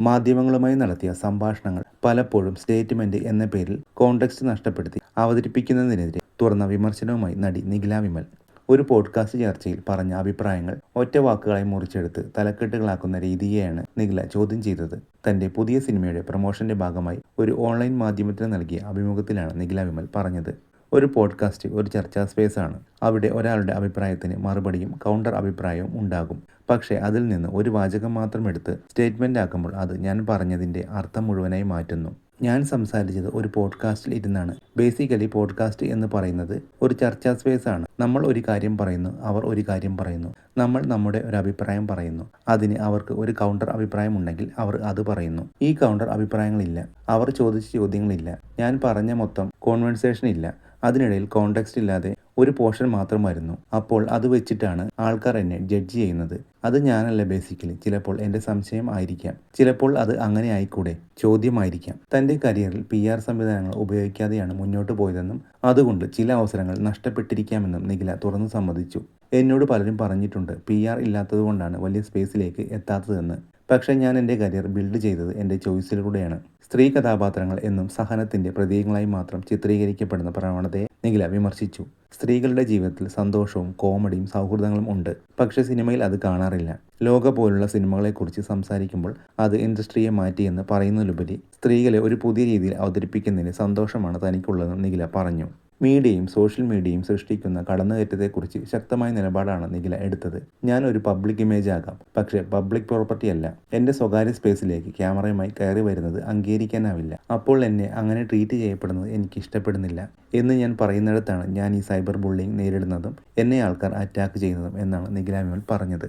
മാധ്യമങ്ങളുമായി നടത്തിയ സംഭാഷണങ്ങൾ പലപ്പോഴും സ്റ്റേറ്റ്മെന്റ് എന്ന പേരിൽ കോണ്ടക്സ്റ്റ് നഷ്ടപ്പെടുത്തി അവതരിപ്പിക്കുന്നതിനെതിരെ തുറന്ന വിമർശനവുമായി നടി നിഖില വിമൽ. ഒരു പോഡ്കാസ്റ്റ് ചർച്ചയിൽ പറഞ്ഞ അഭിപ്രായങ്ങൾ ഒറ്റ വാക്കുകളായി മുറിച്ചെടുത്ത് തലക്കെട്ടുകളാക്കുന്ന രീതിയെയാണ് നിഖില ചോദ്യം ചെയ്തത്. തന്റെ പുതിയ സിനിമയുടെ പ്രൊമോഷന്റെ ഭാഗമായി ഒരു ഓൺലൈൻ മാധ്യമത്തിന് നൽകിയ അഭിമുഖത്തിലാണ് നിഖില വിമൽ പറഞ്ഞത്. ഒരു പോഡ്കാസ്റ്റ് ഒരു ചർച്ചാ സ്പേസ് ആണ്. അവിടെ ഒരാളുടെ അഭിപ്രായത്തിന് മറുപടിയും കൗണ്ടർ അഭിപ്രായവും ഉണ്ടാകും. പക്ഷേ അതിൽ നിന്ന് ഒരു വാചകം മാത്രം എടുത്ത് സ്റ്റേറ്റ്മെന്റ് ആക്കുമ്പോൾ അത് ഞാൻ പറഞ്ഞതിന്റെ അർത്ഥം മുഴുവനായി മാറ്റുന്നു. ഞാൻ സംസാരിച്ചത് ഒരു പോഡ്കാസ്റ്റിൽ ഇരുന്നാണ്. ബേസിക്കലി പോഡ്കാസ്റ്റ് എന്ന് പറയുന്നത് ഒരു ചർച്ചാ സ്പേസ് ആണ്. നമ്മൾ ഒരു കാര്യം പറയുന്നു അവർ ഒരു കാര്യം പറയുന്നു. നമ്മൾ നമ്മുടെ ഒരു അഭിപ്രായം പറയുന്നു. അതിന് അവർക്ക് ഒരു കൗണ്ടർ അഭിപ്രായം ഉണ്ടെങ്കിൽ അവർ അത് പറയുന്നു. ഈ കൗണ്ടർ അഭിപ്രായങ്ങളില്ല. അവർ ചോദിച്ച ചോദ്യങ്ങളില്ല. ഞാൻ പറഞ്ഞ മൊത്തം കോൺവെർസേഷൻ ഇല്ല. അതിനിടയിൽ കോണ്ടെക്സ്റ്റ് ഇല്ലാതെ ഒരു പോർഷൻ മാത്രമായിരുന്നു അപ്പോൾ അത് വെച്ചിട്ടാണ് ആൾക്കാർ എന്നെ ജഡ്ജ് ചെയ്യുന്നത്. അത് ഞാനല്ല ബേസിക്കലി ചിലപ്പോൾ എന്റെ സംശയം ആയിരിക്കാം. ചിലപ്പോൾ അത് അങ്ങനെ ആയിക്കൂടെ? ചോദ്യമായിരിക്കാം. തന്റെ കരിയറിൽ പി ആർ സംവിധാനങ്ങൾ ഉപയോഗിക്കാതെയാണ് മുന്നോട്ട് പോയതെന്നും അതുകൊണ്ട് ചില അവസരങ്ങൾ നഷ്ടപ്പെട്ടിരിക്കാമെന്നും നിഖില തുറന്നു സമ്മതിച്ചു. എന്നോട് പലരും പറഞ്ഞിട്ടുണ്ട് പി ആർ ഇല്ലാത്തതുകൊണ്ടാണ് വലിയ സ്പേസിലേക്ക് എത്താത്തതെന്ന്. പക്ഷേ ഞാൻ എന്റെ കരിയർ ബിൽഡ് ചെയ്തത് എന്റെ ചോയ്സിലൂടെയാണ്. സ്ത്രീ കഥാപാത്രങ്ങൾ എന്നും സഹനത്തിന്റെ പ്രതീകങ്ങളായി മാത്രം ചിത്രീകരിക്കപ്പെടുന്ന പ്രവണതയെ നിഖില വിമർശിച്ചു. സ്ത്രീകളുടെ ജീവിതത്തിൽ സന്തോഷവും കോമഡിയും സൗഹൃദങ്ങളും ഉണ്ട്. പക്ഷെ സിനിമയിൽ അത് കാണാറില്ല. ലോക പോലുള്ള സിനിമകളെക്കുറിച്ച് സംസാരിക്കുമ്പോൾ അത് ഇൻഡസ്ട്രിയെ മാറ്റിയെന്ന് പറയുന്നതിലുപരി സ്ത്രീകളെ ഒരു പുതിയ രീതിയിൽ അവതരിപ്പിക്കുന്നതിന് സന്തോഷമാണ് തനിക്കുള്ളതെന്ന് നിഖില പറഞ്ഞു. മീഡിയയും സോഷ്യൽ മീഡിയയും സൃഷ്ടിക്കുന്ന കടന്നുകയറ്റത്തെക്കുറിച്ച് ശക്തമായ നിലപാടാണ് നിഖില എടുത്തത്. ഞാൻ ഒരു പബ്ലിക് ഇമേജ് ആകാം. പക്ഷേ പബ്ലിക് പ്രോപ്പർട്ടി അല്ല. എന്റെ സ്വകാര്യ സ്പേസിലേക്ക് ക്യാമറയുമായി കയറി വരുന്നത് അംഗീകരിക്കാനാവില്ല. അപ്പോൾ എന്നെ അങ്ങനെ ട്രീറ്റ് ചെയ്യപ്പെടുന്നത് എനിക്ക് ഇഷ്ടപ്പെടുന്നില്ല എന്ന് ഞാൻ പറയുന്നിടത്താണ് ഞാൻ ഈ സൈബർ ബുള്ളിങ് നേരിടുന്നതും എന്നെ ആൾക്കാർ അറ്റാക്ക് ചെയ്യുന്നതും എന്നാണ് നിഖില പറഞ്ഞത്.